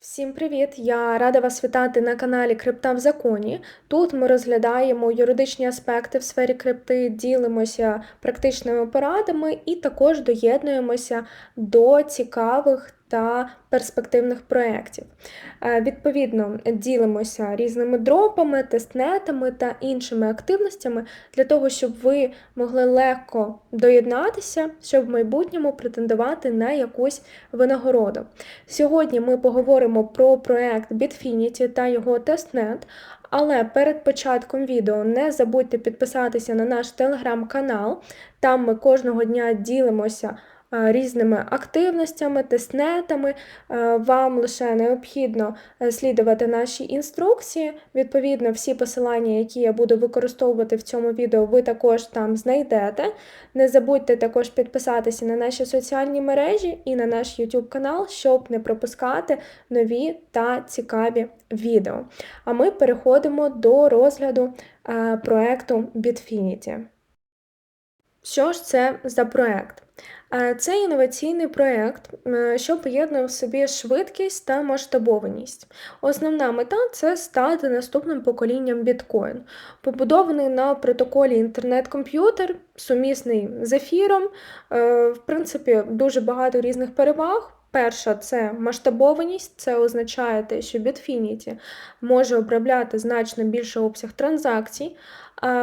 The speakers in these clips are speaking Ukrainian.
Всім привіт! Я рада вас вітати на каналі Крипта в законі. Тут ми розглядаємо юридичні аспекти в сфері крипти, ділимося практичними порадами і також доєднуємося до цікавих та перспективних проєктів. Е, Відповідно, ділимося різними дропами, тестнетами та іншими активностями для того, щоб ви могли легко доєднатися, щоб в майбутньому претендувати на якусь винагороду. Сьогодні ми поговоримо про проект Bitfinity та його тестнет. Але перед початком відео не забудьте підписатися на наш телеграм-канал. Там ми кожного дня ділимося різними активностями, тестнетами. Е, Вам лише необхідно е, слідувати наші інструкції. Відповідно, всі посилання, які я буду використовувати в цьому відео, ви також там знайдете. Не забудьте також підписатися на наші соціальні мережі і на наш YouTube канал, щоб не пропускати нові та цікаві відео. А ми переходимо до розгляду е, проекту Bitfinity. Що ж це за проект? Е, Це інноваційний проєкт, що поєднує в собі швидкість та масштабованість. Основна мета це стати наступним поколінням біткоін, побудований на протоколі інтернет-комп'ютер, сумісний з ефіром. Е, В принципі, дуже багато різних переваг. Перша це масштабованість, це означає те, що Bitfinity може обробляти значно більший обсяг транзакцій,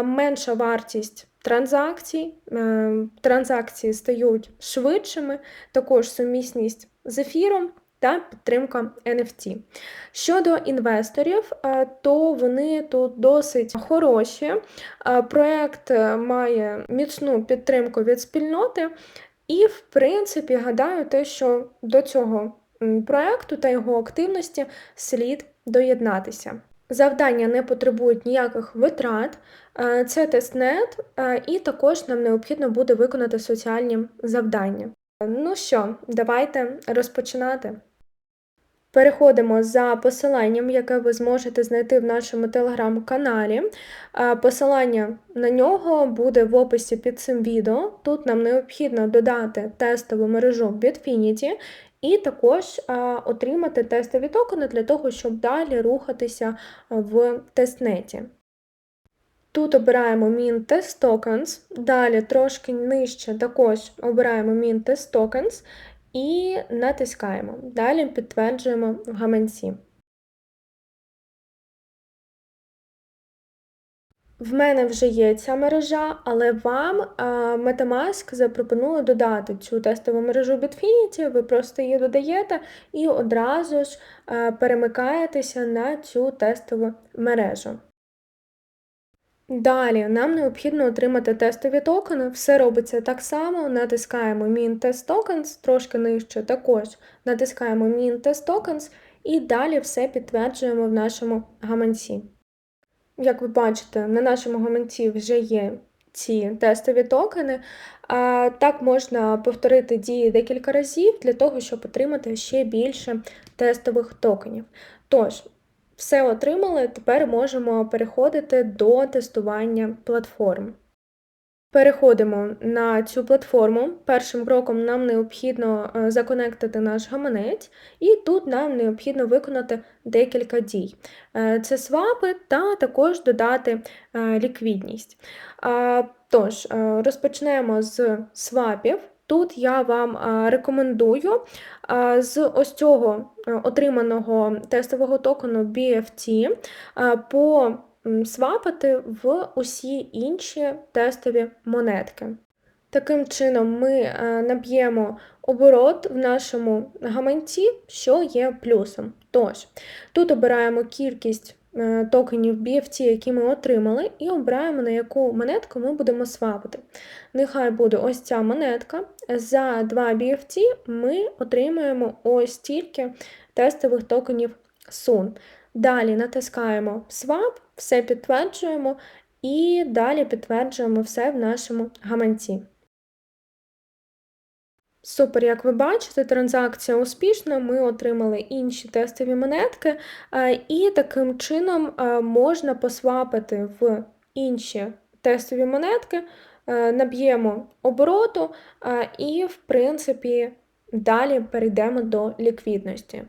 менша вартість транзакцій, е, транзакції стають швидшими, також сумісність з ефіром та підтримка NFT. Щодо інвесторів, е, то вони тут досить хороші. Е, Проект має міцну підтримку від спільноти. І, в принципі, гадаю, те, що до цього проекту та його активності слід доєднатися. Завдання не потребують ніяких витрат, е, це тестнет, е, і також нам необхідно буде виконати соціальні завдання. Ну що, давайте розпочинати. Переходимо за посиланням, яке ви зможете знайти в нашому телеграм-каналі. Е, Посилання на нього буде в описі під цим відео. Тут нам необхідно додати тестову мережу Bitfinity і також е, отримати тестові токени для того, щоб далі рухатися в тестнеті. Тут обираємо Min Test Tokens, далі трошки нижче також обираємо Min Test Tokens і натискаємо. Далі підтверджуємо в гаманці. В мене вже є ця мережа, але вам а, Metamask запропонує додати цю тестову мережу Bitfinity, ви просто її додаєте і одразу ж а, перемикаєтеся на цю тестову мережу. Далі нам необхідно отримати тестові токени. Все робиться так само. Натискаємо Min Test Tokens, трошки нижче також натискаємо Min Test Tokens і далі все підтверджуємо в нашому гаманці. Як ви бачите, на нашому гаманці вже є ці тестові токени. А Так можна повторити дії декілька разів для того, щоб отримати ще більше тестових токенів. Тож, все отримали, тепер можемо переходити до тестування платформ. Переходимо на цю платформу. Першим кроком нам необхідно е, законектити наш гаманець, і тут нам необхідно виконати декілька дій. Е, Це свапи та також додати е, ліквідність. Тож, розпочнемо з свапів. Тут я вам рекомендую з ось цього отриманого тестового токену BFT посвапати в усі інші тестові монетки. Таким чином, ми наб'ємо оборот в нашому гаманці, що є плюсом. Тож, тут обираємо кількість Е, токенів BFT, які ми отримали, і обираємо, на яку монетку ми будемо свапити. Нехай буде ось ця монетка. За 2 BFT ми отримуємо ось стільки тестових токенів SUN. Далі натискаємо Swap, все підтверджуємо, і далі підтверджуємо все в нашому гаманці. Супер, як ви бачите, транзакція успішна, ми отримали інші тестові монетки, е, і таким чином е, можна посвапити в інші тестові монетки, е, наб'ємо обороту і, в принципі, далі перейдемо до ліквідності.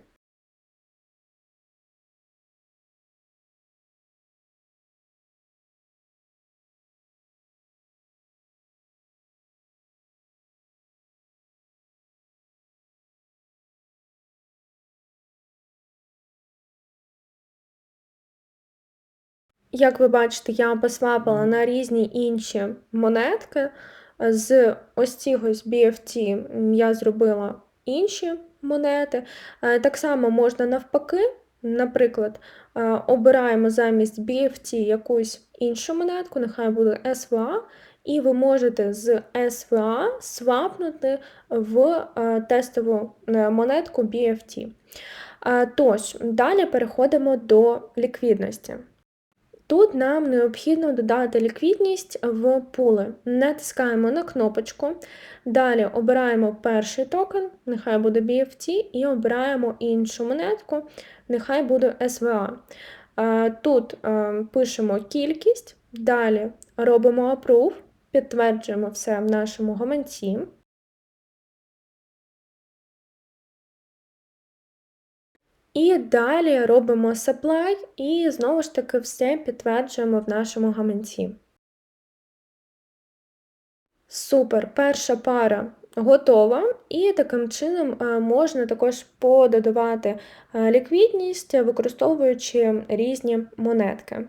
Як ви бачите, я посвапала на різні інші монетки. З ось цих ось BFT я зробила інші монети. Е, так само можна навпаки, наприклад, е, обираємо замість BFT якусь іншу монетку, нехай буде SVA, і ви можете з SVA свапнути в е, тестову монетку BFT. Тож, далі переходимо до ліквідності. Тут нам необхідно додати ліквідність в пули. Натискаємо на кнопочку. Далі обираємо перший токен, нехай буде BFT, і обираємо іншу монетку, нехай буде SVA. Тут пишемо кількість, далі робимо approve, підтверджуємо все в нашому гаманці. І далі робимо supply і знову ж таки все підтверджуємо в нашому гаманці. Супер, перша пара готова, і таким чином е, можна також пододавати е, ліквідність, використовуючи різні монетки.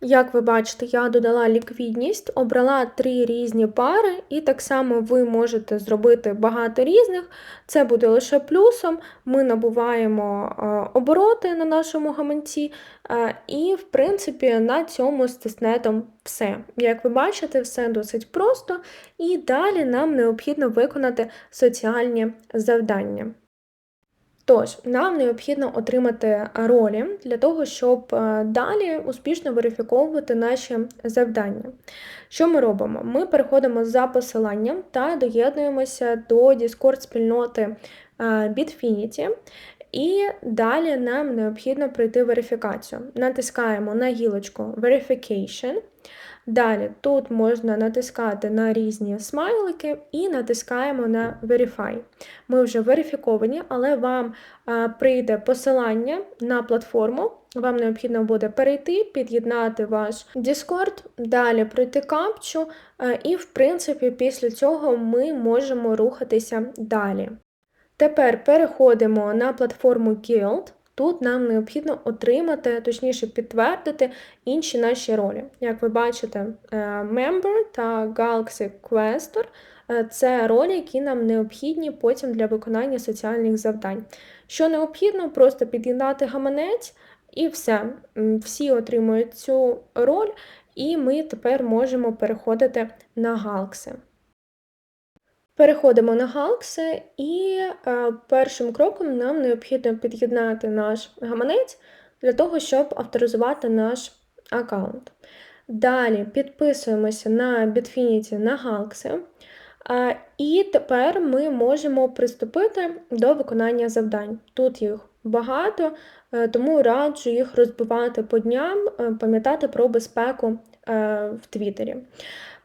Як ви бачите, я додала ліквідність, обрала три різні пари, і так само ви можете зробити багато різних. Це буде лише плюсом. Ми набуваємо обороти на нашому гаманці, і, в принципі, на цьому з тестнетом все. Як ви бачите, все досить просто, і далі нам необхідно виконати соціальні завдання. Тож, нам необхідно отримати ролі для того, щоб е, далі успішно верифіковувати наші завдання. Що ми робимо? Ми переходимо за посиланням та доєднуємося до Discord спільноти е, Bitfinity. І далі нам необхідно пройти верифікацію. Натискаємо на гілочку Verification. Далі тут можна натискати на різні смайлики і натискаємо на Verify. Ми вже верифіковані, але вам прийде посилання на платформу. Вам необхідно буде перейти, під'єднати ваш Discord, далі пройти капчу, і, в принципі, після цього ми можемо рухатися далі. Тепер переходимо на платформу Guild. Тут нам необхідно отримати, точніше, підтвердити інші наші ролі. Як ви бачите, е, Member та Galaxy Questor е, це ролі, які нам необхідні потім для виконання соціальних завдань. Що необхідно, просто під'єднати гаманець і все. Всі отримують цю роль, і ми тепер можемо переходити на галкси. Переходимо на галкси, і е, першим кроком нам необхідно під'єднати наш гаманець для того, щоб авторизувати наш аккаунт. Далі підписуємося на Bitfinity на галкси. Е, і тепер ми можемо приступити до виконання завдань. Тут їх багато, е, тому раджу їх розбивати по дням, пам'ятати про безпеку в Твіттері.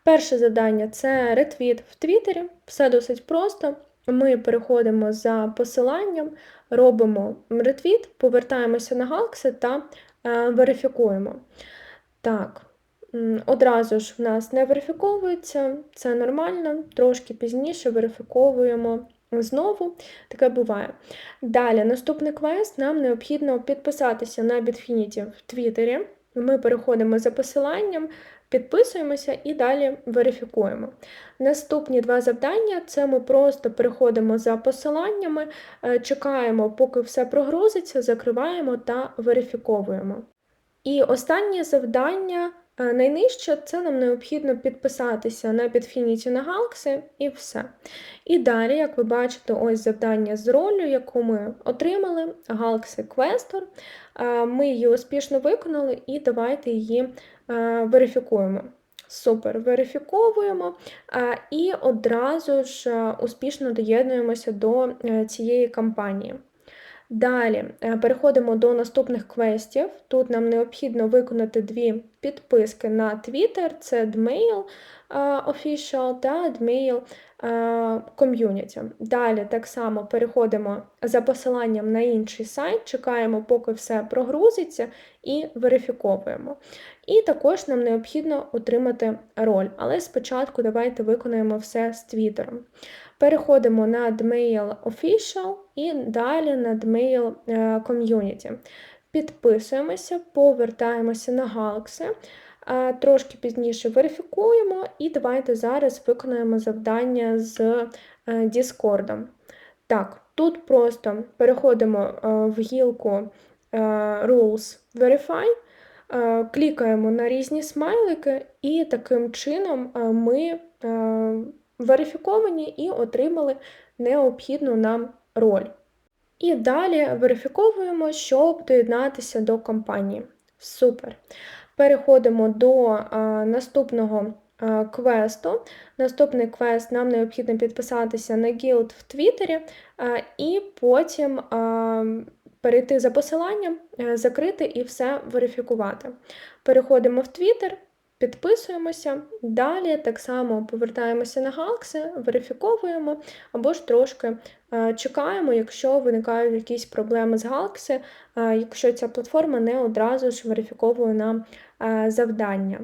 Перше завдання це ретвіт в Твіттері. Все досить просто. Ми переходимо за посиланням, робимо ретвіт, повертаємося на галкси та е, верифікуємо. Так, одразу ж в нас не верифіковується, це нормально, трошки пізніше верифіковуємо знову, таке буває. Далі, наступний квест, нам необхідно підписатися на Bitfinity в Твіттері. Ми переходимо за посиланням, Підписуємося і далі верифікуємо. Наступні два завдання це ми просто переходимо за посиланнями, е, чекаємо, поки все прогрузиться, закриваємо та верифіковуємо. І останнє завдання Е, найнижче це нам необхідно підписатися на Bitfinity на Galaxy і все. І далі, як ви бачите, ось завдання з ролью, яку ми отримали, Galaxy Questor. Е, ми її успішно виконали і давайте її верифікуємо. Супер, верифіковуємо і одразу ж успішно доєднуємося до цієї кампанії. Далі е, переходимо до наступних квестів. Тут нам необхідно виконати дві підписки на Twitter: це Dmail е, Official та Dmail е, Community. Далі так само переходимо за посиланням на інший сайт, чекаємо, поки все прогрузиться, і верифіковуємо. І також нам необхідно отримати роль. Але спочатку давайте виконаємо все з Твіттером. Переходимо на Dmail Official і далі на Dmail е, Community. Підписуємося, повертаємося на Galaxy, е, трошки пізніше верифікуємо, і давайте зараз виконаємо завдання з е, Discord. Так, тут просто переходимо в гілку Rules Verify, клікаємо на різні смайлики, і таким чином ми верифіковані і отримали необхідну нам роль. І далі верифіковуємо, щоб доєднатися до компанії. Супер. Переходимо до наступного квесту. Наступний квест нам необхідно підписатися на гілд в Твіттері, і потім перейти за посиланням, закрити і все верифікувати. Переходимо в Твіттер, Підписуємося, далі так само повертаємося на галкси, верифіковуємо або ж трошки е, чекаємо, якщо виникають якісь проблеми з галкси, е, якщо ця платформа не одразу ж верифіковує нам е, завдання.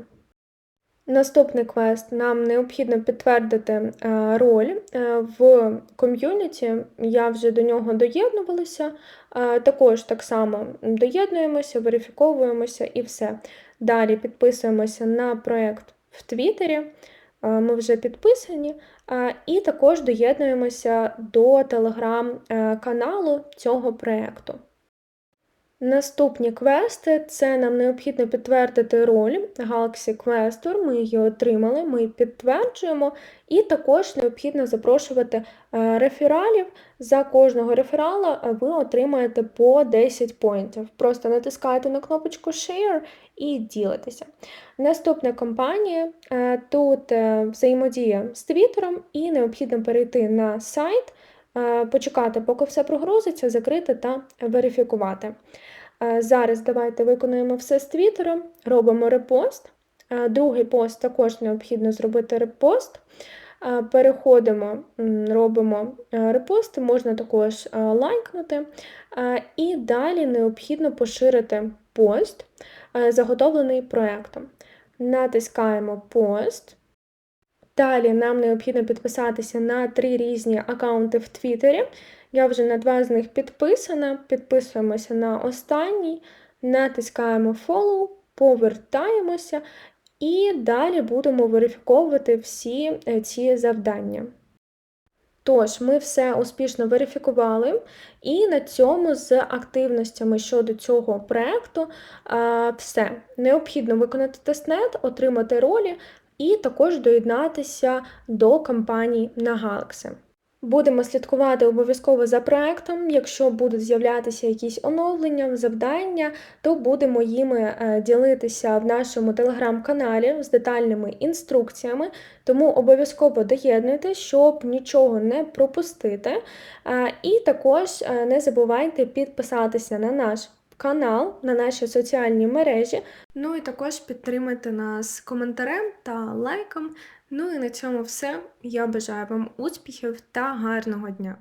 Наступний квест нам необхідно підтвердити роль в ком'юніті. Я вже до нього доєднувалася. Також так само доєднуємося, верифіковуємося і все. Далі підписуємося на проєкт в Твіттері, ми вже підписані, і також доєднуємося до телеграм-каналу цього проєкту. Наступні квести це нам необхідно підтвердити роль Galaxy Questor, ми її отримали, ми її підтверджуємо, і також необхідно запрошувати е, рефералів. За кожного реферала ви отримаєте по 10 поінтів. Просто натискаєте на кнопочку Share і ділитеся. Наступна компанія е, тут е, взаємодія з Твіттером, і необхідно перейти на сайт. Е, почекати, поки все прогрузиться, закрити та верифікувати. Е, зараз давайте виконуємо все з Твіттером, робимо репост. Е, другий пост також необхідно зробити репост. Переходимо, робимо репости, можна також лайкнути. І далі необхідно поширити пост, заготовлений проєктом. Натискаємо пост. Далі нам необхідно підписатися на три різні аккаунти в Твіттері. Я вже на два з них підписана. Підписуємося на останній, натискаємо Follow, повертаємося і далі будемо верифіковувати всі е, ці завдання. Тож, ми все успішно верифікували, і на цьому з активностями щодо цього проєкту все. Необхідно виконати тестнет, отримати ролі, і також доєднатися до кампаній на Galaxy. Будемо слідкувати обов'язково за проектом. Якщо будуть з'являтися якісь оновлення, завдання, то будемо їми е, ділитися в нашому телеграм-каналі з детальними інструкціями. Тому обов'язково доєднуйтесь, щоб нічого не пропустити. Е, і також е, не забувайте підписатися на наш канал, на наші соціальні мережі. Ну і також підтримайте нас коментарем та лайком. Ну і на цьому все. Я бажаю вам успіхів та гарного дня!